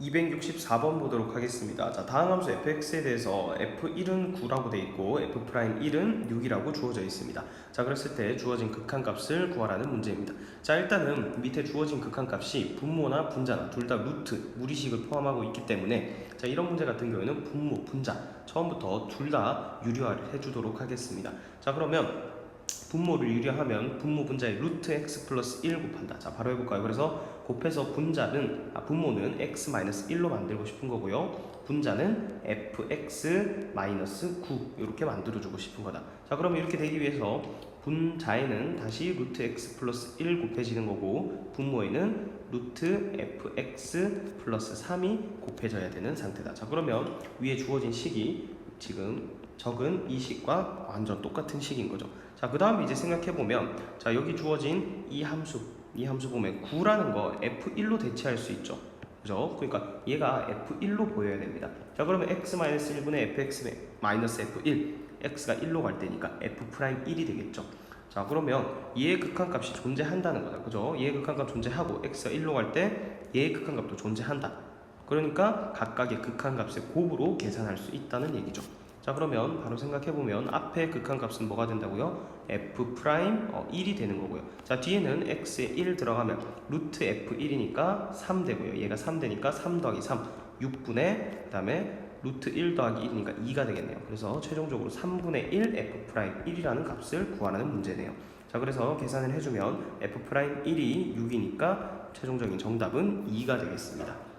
264번 보도록 하겠습니다. 자, 다음 함수 fx에 대해서 f1은 9라고 되어 있고 f'1은 6이라고 주어져 있습니다. 자, 그랬을 때 주어진 극한값을 구하라는 문제입니다. 자, 일단은 밑에 주어진 극한값이 분모나 분자나 둘 다 루트, 무리식을 포함하고 있기 때문에 자, 이런 문제 같은 경우에는 분모, 분자 처음부터 둘 다 유리화를 해 주도록 하겠습니다. 자, 그러면 분모를 유리하면 분모 분자의 루트 x 플러스 1 곱한다. 자, 바로 해볼까요? 그래서 곱해서 분자는 아, 분모는 x 마이너스 1로 만들고 싶은 거고요. 분자는 fx 마이너스 9 이렇게 만들어주고 싶은 거다. 자, 그러면 이렇게 되기 위해서 분자에는 다시 루트 x 플러스 1 곱해지는 거고 분모에는 루트 fx 플러스 3이 곱해져야 되는 상태다. 자, 그러면 위에 주어진 식이 지금 적은 이 식과 완전 똑같은 식인 거죠. 자, 그 다음에 이제 생각해 보면, 자, 여기 주어진 이 함수, 이 함수 보면 9라는 거 F1로 대체할 수 있죠. 그죠? 그러니까 얘가 F1로 보여야 됩니다. 자, 그러면 x-1분의 fx 마이너스 F1, x가 1로 갈 때니까 f'1이 되겠죠. 자, 그러면 얘의 극한값이 존재한다는 거다. 그죠? 얘의 극한값 존재하고 x가 1로 갈 때 얘의 극한값도 존재한다. 그러니까 각각의 극한값의 곱으로 계산할 수 있다는 얘기죠. 자 그러면 바로 생각해 보면 앞에 극한값은 뭐가 된다고요? f 프라임 어, 1이 되는 거고요. 자 뒤에는 x에 1 들어가면 루트 f1이니까 3 되고요. 얘가 3 되니까 3 더하기 3 6분의 그 다음에 루트 1 더하기 1이니까 2가 되겠네요. 그래서 최종적으로 3분의 1 f 프라임 1이라는 값을 구하라는 문제네요. 자 그래서 계산을 해주면 f 프라임 1이 6이니까 최종적인 정답은 2가 되겠습니다.